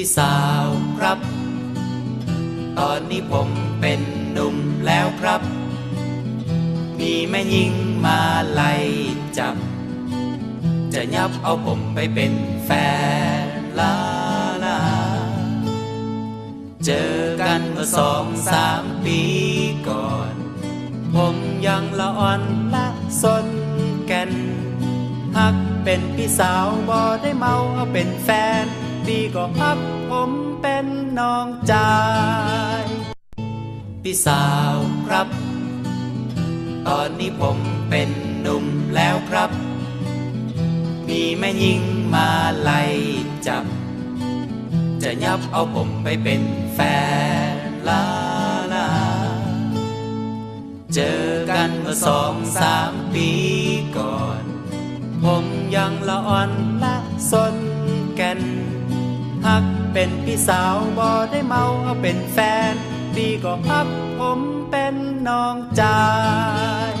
พี่สาวครับ ตอนนี้ผมเป็นหนุ่มแล้วครับ มีแม่ยิงมาไล่จับ จะยับเอาผมไปเป็นแฟนลาลา เจอกันเมื่อสองสามปีก่อน ผมยังละอ่อนละสนแกันหักเป็นพี่สาวบ่ได้เมาเอาเป็นแฟน พี่ก็ฮักผมเป็นน้องจายพี่สาวครับ ตอนนี้ผมเป็นหนุ่มแล้วครับ มีแม่ยิงมาไล่จับ จะยับเอาผมไปเป็นแฟนลาลา เจอกันเมื่อสองสามปีก่อน ผมยังละอ่อนละสนแกัน หัก เป็นพี่สาวบ่ได้เมาเอาเป็นแฟนพี่ก็ฮักผมเป็นน้องจาย